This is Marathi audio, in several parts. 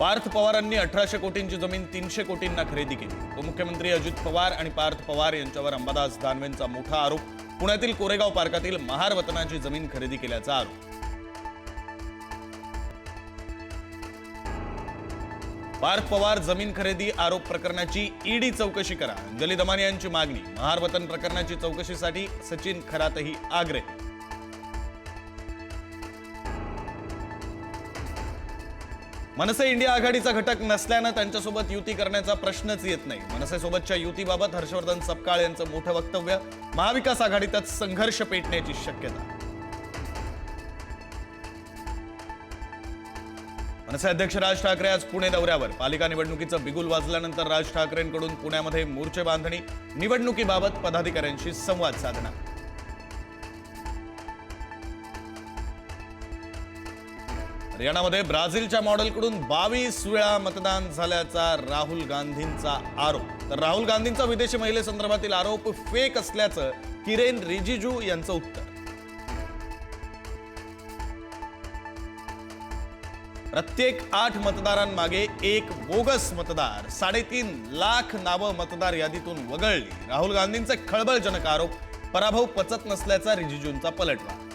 पार्थ पवारांनी अठराशे कोटींची जमीन तीनशे कोटींना खरेदी केली. उपमुख्यमंत्री अजित पवार आणि पार्थ पवार यांच्यावर अंबादास दानवेंचा मोठा आरोप. पुण्यातील कोरेगाव पार्कातील महार वतनाची जमीन खरेदी केल्याचा आरोप. पार्थ पवार जमीन खरेदी आरोप प्रकरणाची ईडी चौकशी करा. अंजली दमानी यांची मागणी. महार वतन प्रकरणाची चौकशीसाठी सचिन खरातही आग्रह. मनसे इंडिया आघाडीचा घटक नसल्यानं त्यांच्यासोबत युती करण्याचा प्रश्नच येत नाही. मनसेसोबतच्या युतीबाबत हर्षवर्धन सपकाळ यांचं मोठं वक्तव्य महाविकास आघाडीतच संघर्ष पेटण्याची शक्यता. मनसे अध्यक्ष राज ठाकरे आज पुणे दौऱ्यावर. पालिका निवडणुकीचं बिगुल वाजल्यानंतर राज ठाकरेंकडून पुण्यामध्ये मोर्चे बांधणी निवडणुकीबाबत पदाधिकाऱ्यांशी संवाद साधणार. हरियाणामध्ये ब्राझीलच्या मॉडेलकडून बावीस वेळा मतदान झाल्याचा राहुल गांधींचा आरोप. तर राहुल गांधींचा विदेशी महिलेसंदर्भातील आरोप फेक असल्याचं किरेन रिजिजू यांचं उत्तर. प्रत्येक आठ मतदारांमागे एक बोगस मतदार साडेतीन लाख नावं मतदार यादीतून वगळली. राहुल गांधींचे खळबळजनक आरोप पराभव पचत नसल्याचा रिजिजूंचा पलटवार.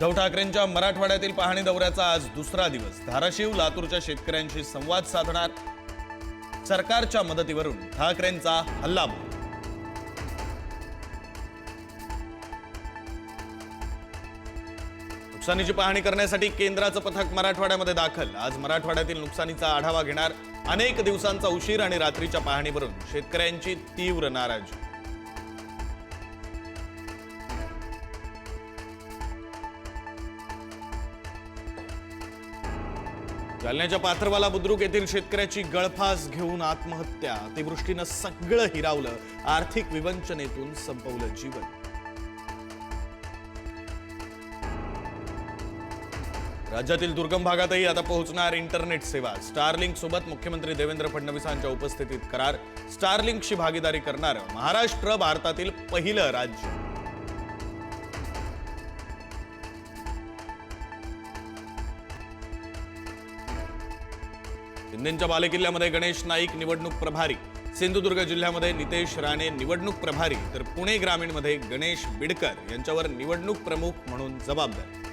उद्धव ठाकरेंच्या मराठवाड्यातील पाहणी दौऱ्याचा आज दुसरा दिवस. धाराशिव लातूरच्या शेतकऱ्यांशी संवाद साधणार सरकारच्या मदतीवरून ठाकरेंचा हल्ला नुकसानीची पाहणी करण्यासाठी केंद्राचं पथक मराठवाड्यामध्ये दाखल. आज मराठवाड्यातील नुकसानीचा आढावा घेणार अनेक दिवसांचा उशीर आणि रात्रीच्या पाहणीवरून शेतकऱ्यांची तीव्र नाराजी. जालन्याच्या पाथरवाला बुद्रुक येथील शेतकऱ्याची गळफास घेऊन आत्महत्या. अतिवृष्टीनं सगळं हिरावलं. आर्थिक विवंचनेतून संपवलं जीवन. राज्यातील दुर्गम भागातही आता पोहोचणार इंटरनेट सेवा. स्टारलिंक सोबत मुख्यमंत्री देवेंद्र फडणवीसांच्या उपस्थितीत करार. स्टारलिंकशी भागीदारी करणारं महाराष्ट्र भारतातील पहिलं राज्य. शिंदेच्या बालेकिल्ल्यामध्ये गणेश नाईक निवडणूक प्रभारी. सिंधुदुर्ग जिल्ह्यामध्ये नितेश राणे निवडणूक प्रभारी. तर पुणे ग्रामीणमध्ये गणेश बिडकर यांच्यावर निवडणूक प्रमुख म्हणून जबाबदारी.